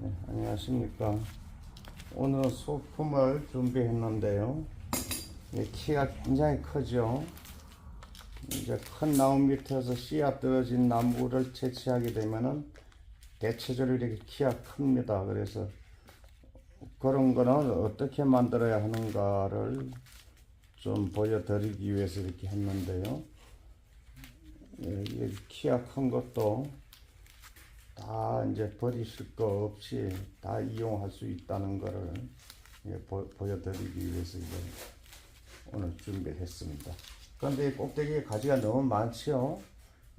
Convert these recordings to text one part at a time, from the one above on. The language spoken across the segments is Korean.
네, 안녕하십니까. 오늘은 소품을 준비했는데요. 이 키가 굉장히 크죠. 이제 큰 나무 밑에서 씨앗 떨어진 나무를 채취하게 되면은 대체적으로 이렇게 키가 큽니다. 그래서 그런 거는 어떻게 만들어야 하는가를 좀 보여드리기 위해서 이렇게 했는데요. 예, 이 키가 큰 것도 다 이제 버리실 거 없이 다 이용할 수 있다는 거를 예, 보, 보여드리기 위해서 이제 오늘 준비했습니다. 그런데 이 꼭대기에 가지가 너무 많지요.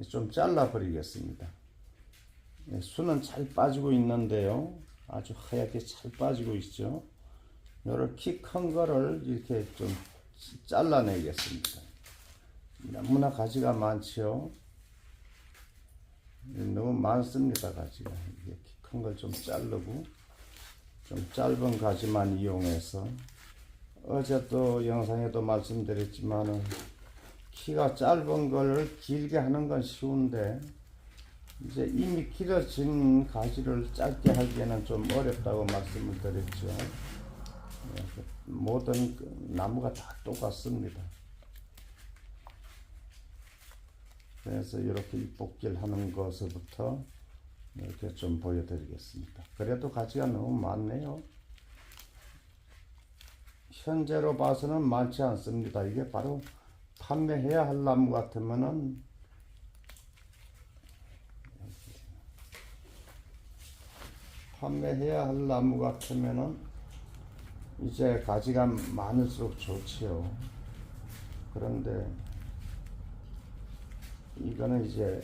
좀 잘라 버리겠습니다. 예, 수는 잘 빠지고 있는데요. 아주 하얗게 잘 빠지고 있죠. 요를 키 큰 거를 이렇게 좀 잘라내겠습니다. 너무나 가지가 많지요. 너무 많습니다 가지가 이게 큰 걸 좀 자르고 좀 짧은 가지만 이용해서 어제 또 영상에도 말씀드렸지만은 키가 짧은 걸 길게 하는 건 쉬운데 이제 이미 길어진 가지를 짧게 하기에는 좀 어렵다고 말씀을 드렸죠. 예, 그 모든 그 나무가 다 똑같습니다. 그래서 이렇게 입복길 하는 것부터 이렇게 좀 보여드리겠습니다. 그래도 가지가 너무 많네요. 현재로 봐서는 많지 않습니다. 이게 바로 판매해야 할 나무 같으면은 판매해야 할 나무 같으면은 이제 가지가 많을수록 좋지요. 그런데 이거는 이제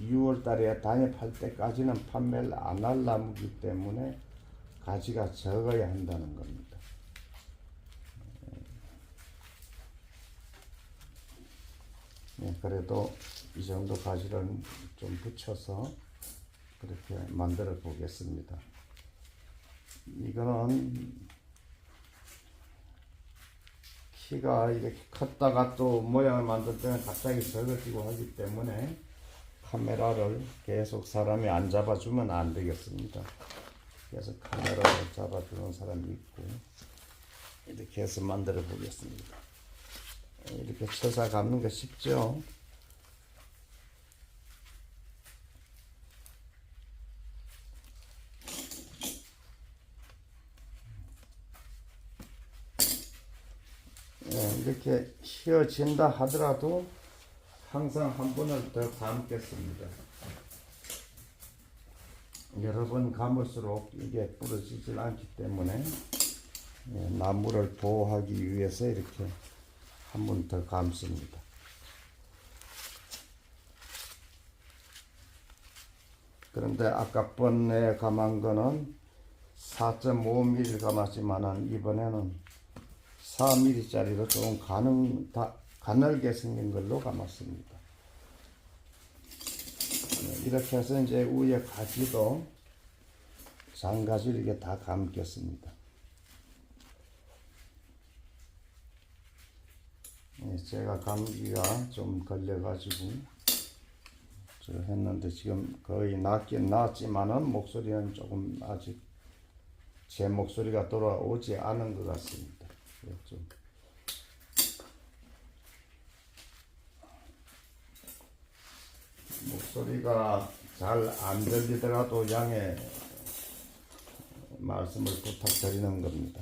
6월 달에 단입할 때까지는 판매를 안 할 나무기 때문에 가지가 적어야 한다는 겁니다. 예, 그래도 이 정도 가지를 좀 붙여서 그렇게 만들어 보겠습니다. 이거는 키가 이렇게 컸다가 또 모양을 만들 때는 갑자기 적어지고 하기 때문에 카메라를 계속 사람이 안 잡아주면 안 되겠습니다. 그래서 카메라를 잡아주는 사람이 있고 이렇게 해서 만들어 보겠습니다. 이렇게 쳐서 감는 거 쉽죠? 예, 휘어진다 하더라도 항상 한 번을 더 감겠습니다. 여러 번 감을수록 이게 부러지질 않기 때문에 예, 나무를 보호하기 위해서 이렇게 한 번 더 감습니다. 그런데 아까 번에 감한 거는 4.5mm 감았지만은 이번에는 4mm짜리로 조금 가능, 다, 가늘게 생긴 걸로 감았습니다. 네, 이렇게 해서 이제 위에 가지도 장가지 이렇게 다 감겠습니다. 네, 제가 감기가 좀 걸려가지고 저 했는데 지금 거의 낫긴 낫지만은 목소리는 조금 아직 제 목소리가 돌아오지 않은 것 같습니다. 예, 좀 목소리가 잘 안 들리더라도 양해 말씀을 부탁드리는 겁니다.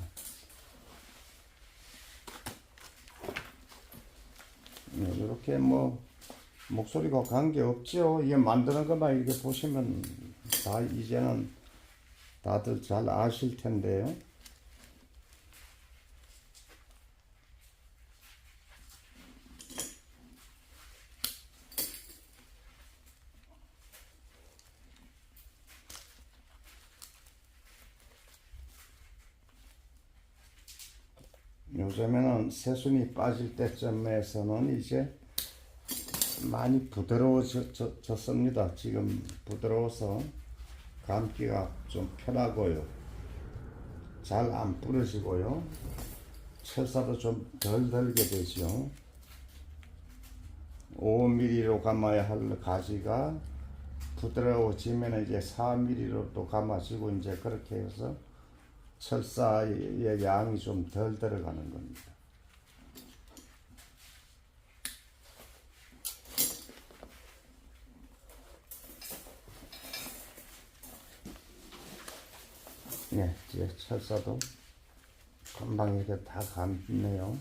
네, 이렇게 뭐 목소리가 관계 없죠. 이게 만드는 것만 이렇게 보시면 다 이제는 다들 잘 아실 텐데요. 요즘에는 새순이 빠질 때쯤에서는 이제 많이 부드러워졌습니다. 지금 부드러워서 감기가 좀 편하고요. 잘 안 부러지고요. 철사도 좀덜 들게 되죠. 5mm로 감아야 할 가지가 부드러워지면 이제 4mm로 또 감아지고 이제 그렇게 해서 철사의 양이 좀 덜 들어가는 겁니다. 네, 이제 철사도 금방 이렇게 다 감네요.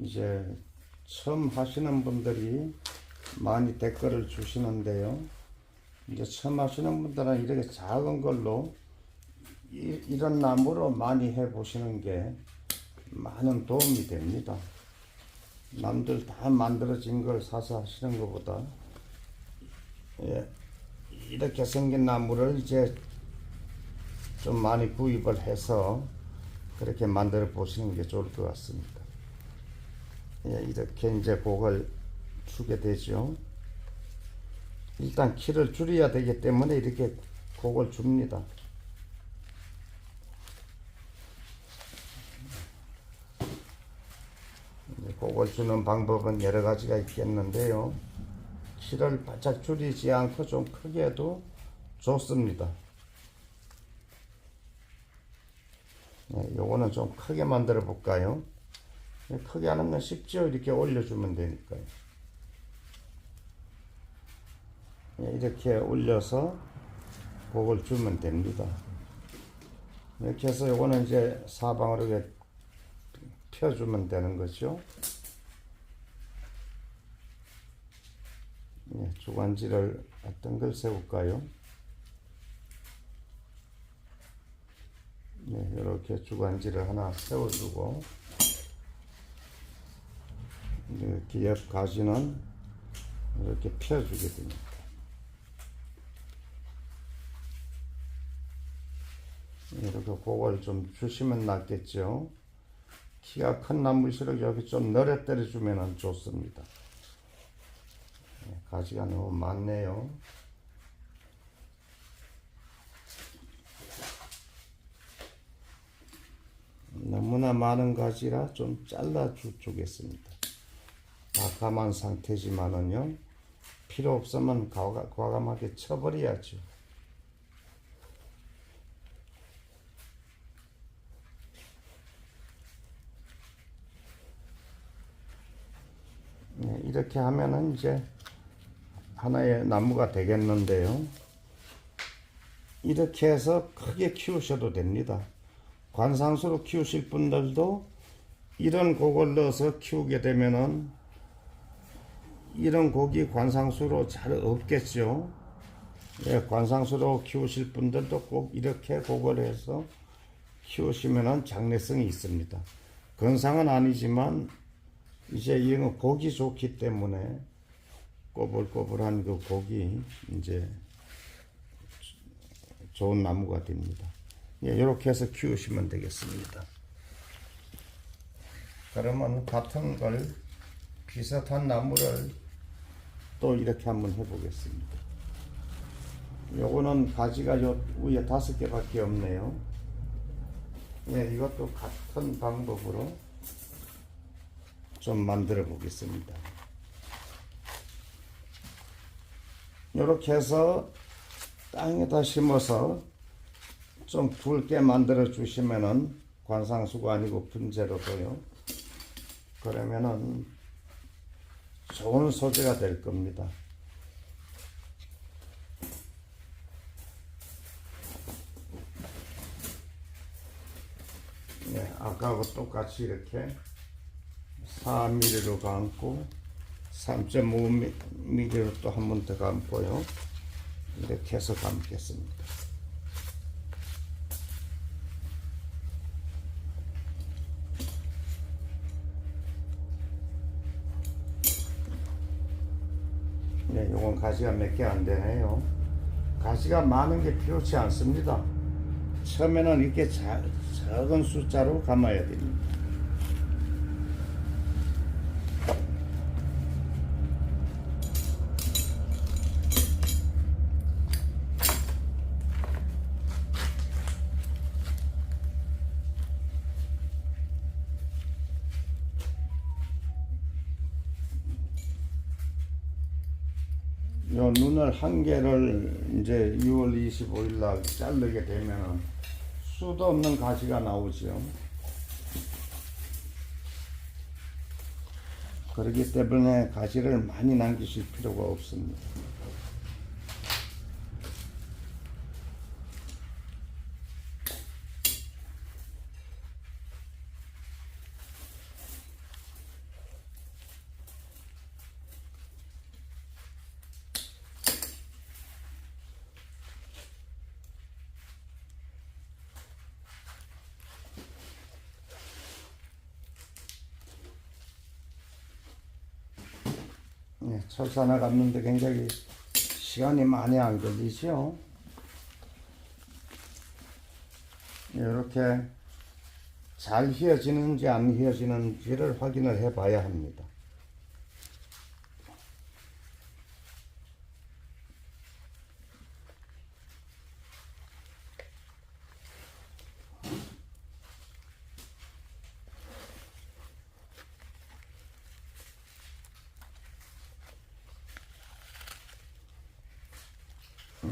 이제 처음 하시는 분들이 많이 댓글을 주시는데요. 이제 처음 하시는 분들은 이렇게 작은 걸로 이, 이런 나무로 많이 해 보시는 게 많은 도움이 됩니다. 남들 다 만들어진 걸 사서 하시는 것보다 예, 이렇게 생긴 나무를 이제 좀 많이 구입을 해서 그렇게 만들어 보시는 게 좋을 것 같습니다. 예, 이렇게 이제 곡을 주게 되죠. 일단 키를 줄여야 되기 때문에 이렇게 곡을 줍니다. 곡을 주는 방법은 여러 가지가 있겠는데요. 키를 바짝 줄이지 않고 좀 크게 해도 좋습니다. 네, 요거는 좀 크게 만들어 볼까요? 네, 크게 하는 건 쉽죠. 이렇게 올려주면 되니까요. 네, 이렇게 올려서 곡을 주면 됩니다. 이렇게 해서 요거는 이제 사방으로 이렇게 펴주면 되는 거죠. 네, 주관지를 어떤 걸 세울까요? 네, 이렇게 주관지를 하나 세워주고 이렇게 옆 가지는 이렇게 펴주게 됩니다. 이렇게 그걸 좀 주시면 낫겠죠. 키가 큰 나무일수록 여기 좀 너레 때려주면 좋습니다. 네, 가지가 너무 많네요. 너무나 많은 가지라 좀 잘라 주, 주겠습니다. 다 감한 상태지만은요, 필요 없으면 과감, 과감하게 쳐버려야죠. 네, 이렇게 하면은 이제 하나의 나무가 되겠는데요. 이렇게 해서 크게 키우셔도 됩니다. 관상수로 키우실 분들도 이런 곡을 넣어서 키우게 되면은 이런 곡이 관상수로 잘 없겠죠. 예, 관상수로 키우실 분들도 꼭 이렇게 곡을 해서 키우시면은 장래성이 있습니다. 건상은 아니지만 이제 이건 고기 좋기 때문에 꼬불꼬불한 그 고기 이제 좋은 나무가 됩니다. 예, 이렇게 해서 키우시면 되겠습니다. 그러면 같은 걸 비슷한 나무를 또 이렇게 한번 해보겠습니다. 요거는 가지가 요 위에 다섯 개밖에 없네요. 예, 이것도 같은 방법으로 좀 만들어 보겠습니다. 이렇게 해서 땅에다 심어서 좀 굵게 만들어 주시면은 관상수가 아니고 분재로도요. 그러면은 좋은 소재가 될 겁니다. 네, 아까하고 똑같이 이렇게 4mm로 감고 3.5mm로 또 한 번 더 감고요. 이렇게 해서 감겠습니다. 네, 요건 가지가 몇 개 안 되네요. 가지가 많은 게 필요치 않습니다. 처음에는 이렇게 자, 작은 숫자로 감아야 됩니다. 요 눈을 한 개를 이제 6월 25일 날 자르게 되면은 수도 없는 가시가 나오죠. 그렇기 때문에 가시를 많이 남기실 필요가 없습니다. 예, 철사 나 갔는데 굉장히 시간이 많이 안 걸리죠. 이렇게 잘 휘어지는지 안 휘어지는지를 확인을 해 봐야 합니다.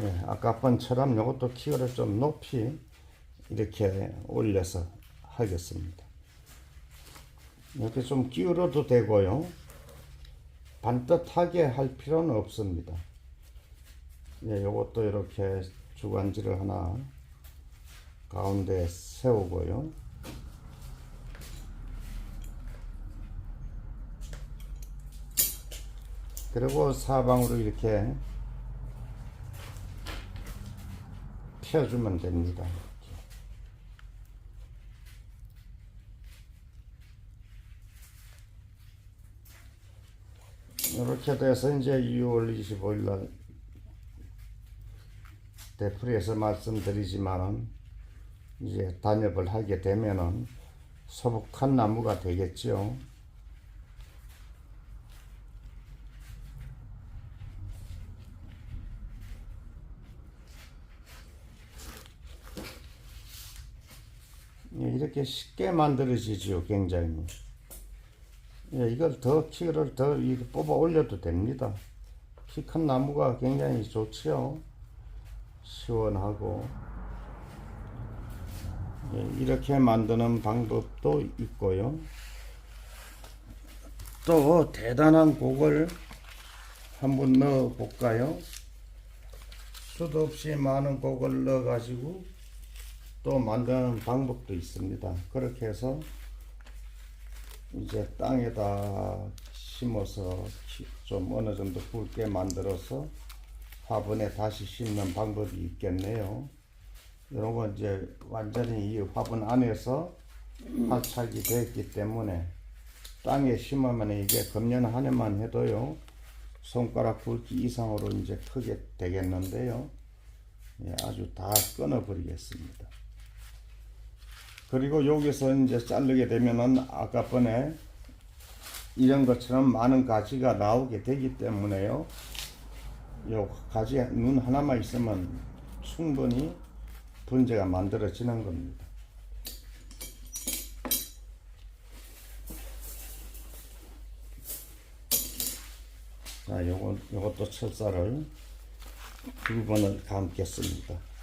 예, 아까 번처럼 이것도 키를 좀 높이 이렇게 올려서 하겠습니다. 이렇게 좀 기울어도 되고요. 반듯하게 할 필요는 없습니다. 예, 이것도 이렇게 주간지를 하나 가운데 세우고요. 그리고 사방으로 이렇게 펴주면 됩니다. 이렇게 돼서 이제 2월 25일 날 대풀이에서 말씀드리지만은 이제 단엽을 하게 되면은 소복한 나무가 되겠죠. 예, 이렇게 쉽게 만들어지지요, 굉장히. 예, 이걸 더 키를 더 뽑아 올려도 됩니다. 키 큰 나무가 굉장히 좋지요. 시원하고. 예, 이렇게 만드는 방법도 있고요. 또 대단한 곡을 한번 넣어 볼까요? 수도 없이 많은 곡을 넣어 가지고 또 만드는 방법도 있습니다. 그렇게 해서 이제 땅에다 심어서 키- 좀 어느 정도 굵게 만들어서 화분에 다시 심는 방법이 있겠네요. 이런 건 이제 완전히 이 화분 안에서 활착이 되었기 때문에 땅에 심으면 이게 금년 한 해만 해도요 손가락 굵기 이상으로 이제 크게 되겠는데요. 예, 아주 다 끊어버리겠습니다. 그리고 여기서 이제 자르게 되면은 아까 번에 이런 것처럼 많은 가지가 나오게 되기 때문에요. 요 가지 눈 하나만 있으면 충분히 분재가 만들어지는 겁니다. 자, 요거 요것도 철사를 두 번을 감겠습니다.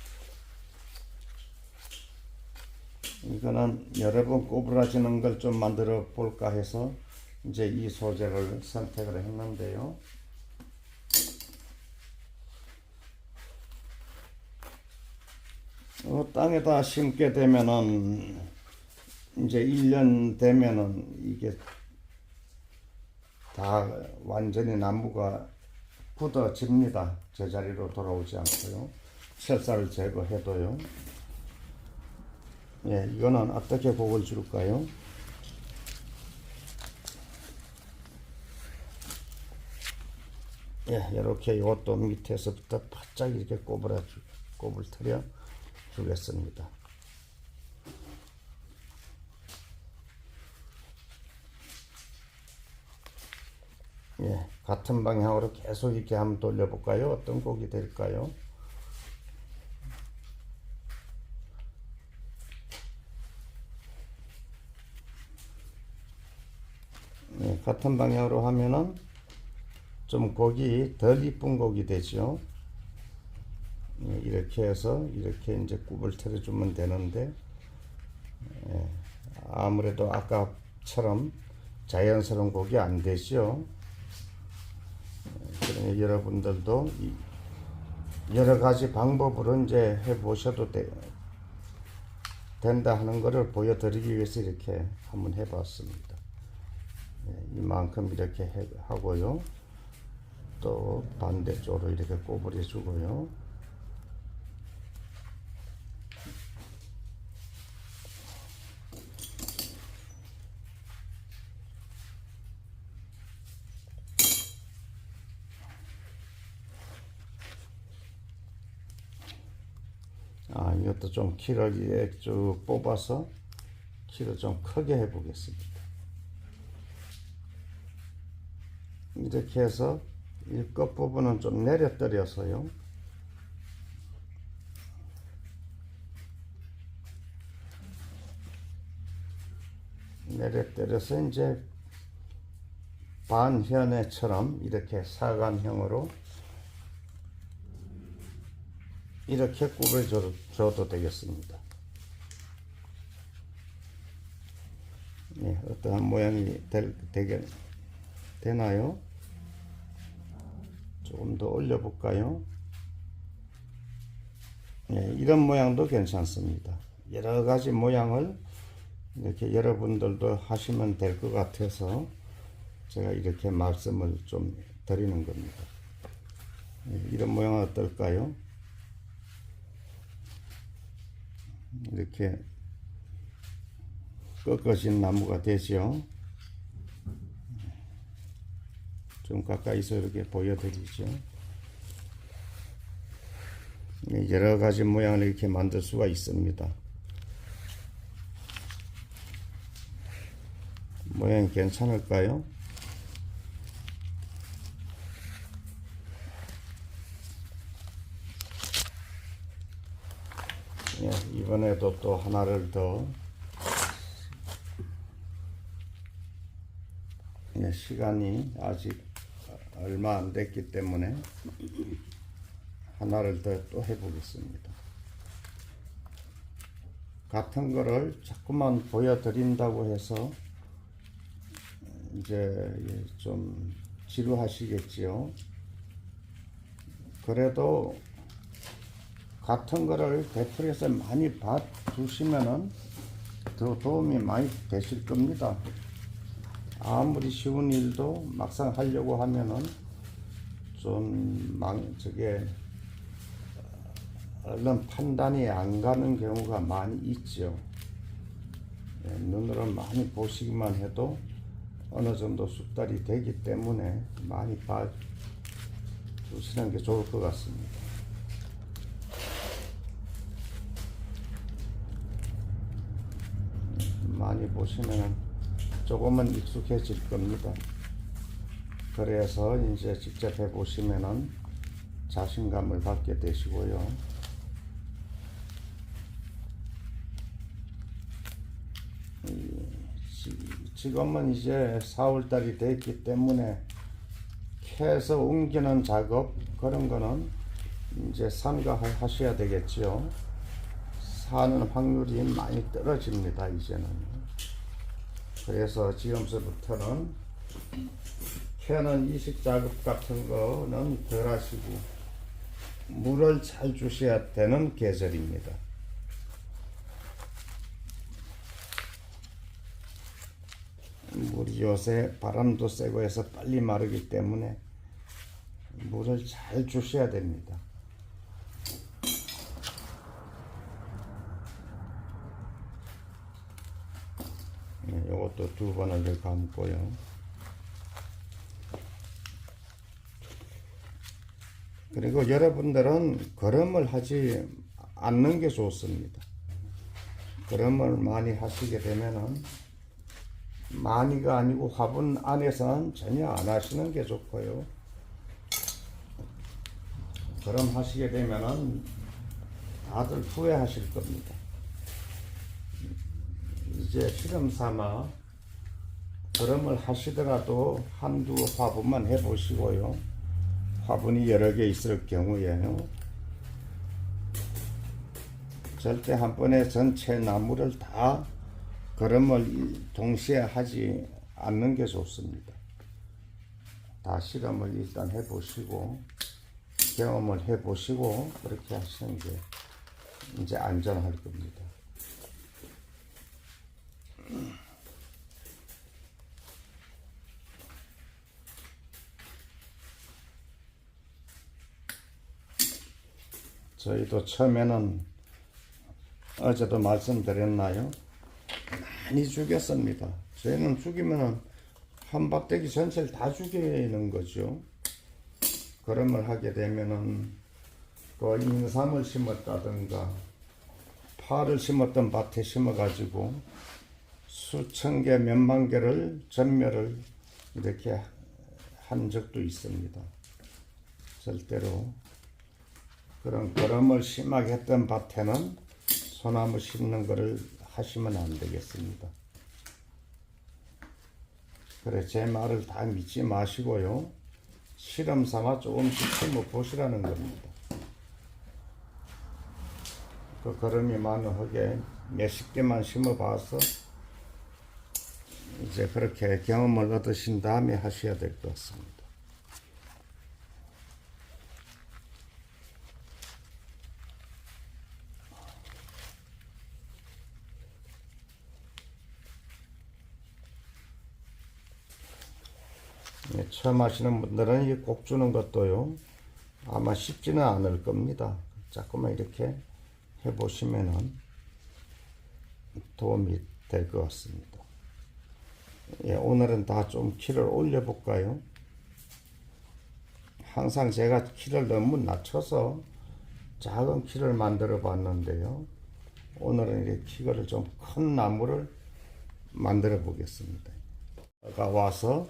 이거는 여러 번 꼬부라지는 걸 좀 만들어 볼까 해서 이제 이 소재를 선택을 했는데요. 어, 땅에다 심게 되면은 이제 1년 되면은 이게 다 완전히 나무가 굳어집니다. 제자리로 돌아오지 않고요. 철사를 제거해도요. 예, 이거는 어떻게 곡을 줄까요? 예, 이렇게 이것도 밑에서부터 바짝 이렇게 꼽으라 주, 꼽을 터려 주겠습니다. 예, 같은 방향으로 계속 이렇게 한번 돌려볼까요? 어떤 곡이 될까요? 예, 같은 방향으로 하면은 좀 고기 덜 이쁜 고기 되죠. 예, 이렇게 해서 이렇게 이제 굽을 틀어주면 되는데 예, 아무래도 아까처럼 자연스러운 고기 안 되죠. 예, 그러니 여러분들도 이 여러 가지 방법으로 이제 해 보셔도 돼, 된다 하는 것을 보여드리기 위해서 이렇게 한번 해봤습니다. 예, 이만큼 이렇게 해, 하고요. 또 반대쪽으로 이렇게 꼬부려 주고요. 아, 이것도 좀 이렇게 쭉 뽑아서 키를 좀 크게 해 보겠습니다. 이렇게 해서 이 끝부분은 좀 내려뜨려서요. 내려뜨려서 이제 반현애처럼 이렇게 사간형으로 이렇게 꾸며줘도 줘도 되겠습니다. 예, 어떠한 모양이 될, 되게 되나요? 조금 더 올려볼까요? 예, 이런 모양도 괜찮습니다. 여러 가지 모양을 이렇게 여러분들도 하시면 될 것 같아서 제가 이렇게 말씀을 좀 드리는 겁니다. 예, 이런 모양은 어떨까요? 이렇게 꺾어진 나무가 되죠. 좀 가까이서 이렇게 보여드리죠. 예, 여러 가지 모양을 이렇게 만들 수가 있습니다. 모양이 괜찮을까요? 예, 이번에도 또 하나를 더 예, 시간이 아직 얼마 안 됐기 때문에 하나를 더 또 해보겠습니다. 같은 거를 자꾸만 보여드린다고 해서 이제 예, 좀 지루하시겠지요. 그래도 같은 거를 되풀이해서 많이 봐두시면은 더 도움이 많이 되실 겁니다. 아무리 쉬운 일도 막상 하려고 하면은 좀 망, 저게 얼른 판단이 안 가는 경우가 많이 있죠. 예, 눈으로 많이 보시기만 해도 어느 정도 숙달이 되기 때문에 많이 봐 주시는 게 좋을 것 같습니다. 많이 보시면 조금은 익숙해질 겁니다. 그래서 이제 직접 해보시면은 자신감을 갖게 되시고요. 지금은 이제 4월달이 됐기 때문에 캐서 옮기는 작업 그런 거는 이제 삼가하셔야 되겠죠. 사는 확률이 많이 떨어집니다. 이제는. 그래서 지금서부터는 캐는 이식 작업 같은 거는 덜 하시고 물을 잘 주셔야 되는 계절입니다. 물이 요새 바람도 세고 해서 빨리 마르기 때문에 물을 잘 주셔야 됩니다. 네, 요것도 두 번을 더 감고요. 그리고 여러분들은 걸음을 하지 않는 게 좋습니다. 걸음을 많이 하시게 되면은 많이가 아니고 화분 안에서는 전혀 안 하시는 게 좋고요. 걸음 하시게 되면은 다들 후회하실 겁니다. 이제 실험 삼아 그럼을 하시더라도 한두 화분만 해보시고요. 화분이 여러 개 있을 경우에요. 절대 한 번에 전체 나무를 다 걸음을 동시에 하지 않는 게 좋습니다. 다 실험을 일단 해보시고 경험을 해보시고 그렇게 하시는 게 이제 안전할 겁니다. 저희도 처음에는 어제도 말씀드렸나요? 많이 죽였습니다. 저희는 죽이면은 한 밭대기 전체를 다 죽이는 거죠. 그럼을 하게 되면은 그 인삼을 심었다든가 파를 심었던 밭에 심어가지고 수천 개, 몇만 개를 전멸을 이렇게 한 적도 있습니다. 절대로 그런 거름을 심하게 했던 밭에는 소나무 심는 거를 하시면 안 되겠습니다. 그래 제 말을 다 믿지 마시고요. 실험 삼아 조금씩 심어 보시라는 겁니다. 그 걸음이 많으하게 몇십 개만 심어 봐서 이제 그렇게 경험을 얻으신 다음에 하셔야 될 것 같습니다. 예, 처음 하시는 분들은 이 곡 주는 것도요 아마 쉽지는 않을 겁니다. 자꾸만 이렇게 해 보시면은 도움이 될 것 같습니다. 예, 오늘은 다 좀 키를 올려 볼까요? 항상 제가 키를 너무 낮춰서 작은 키를 만들어 봤는데요. 오늘은 이렇게 키를 좀큰 나무를 만들어 보겠습니다. 아까 와서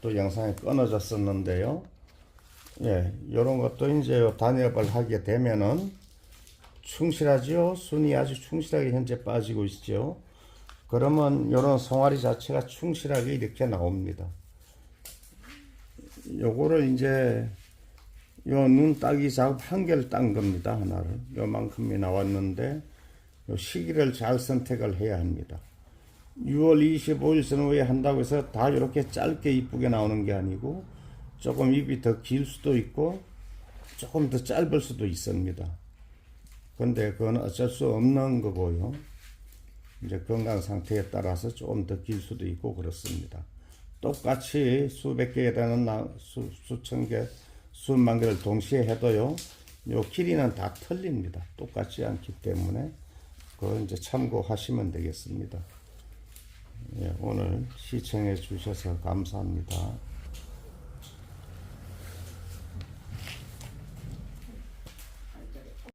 또 영상이 끊어졌었는데요. 예, 요런 것도 이제 단협을 하게 되면은 충실하지요. 순이 아주 충실하게 현재 빠지고 있죠. 그러면 요런 송아리 자체가 충실하게 이렇게 나옵니다. 요거를 이제 요 눈 따기 작업 한 개를 딴 겁니다. 하나를. 요만큼이 나왔는데 요 시기를 잘 선택을 해야 합니다. 6월 25일 선후에 한다고 해서 다 이렇게 짧게 이쁘게 나오는 게 아니고 조금 잎이 더 길 수도 있고 조금 더 짧을 수도 있습니다. 근데 그건 어쩔 수 없는 거고요. 이제 건강 상태에 따라서 조금 더 길 수도 있고 그렇습니다. 똑같이 수백 개에 되는 나, 수, 수천 개, 수만 개를 동시에 해도요, 요 길이는 다 틀립니다. 똑같지 않기 때문에 그거 이제 참고하시면 되겠습니다. 예, 오늘 시청해 주셔서 감사합니다.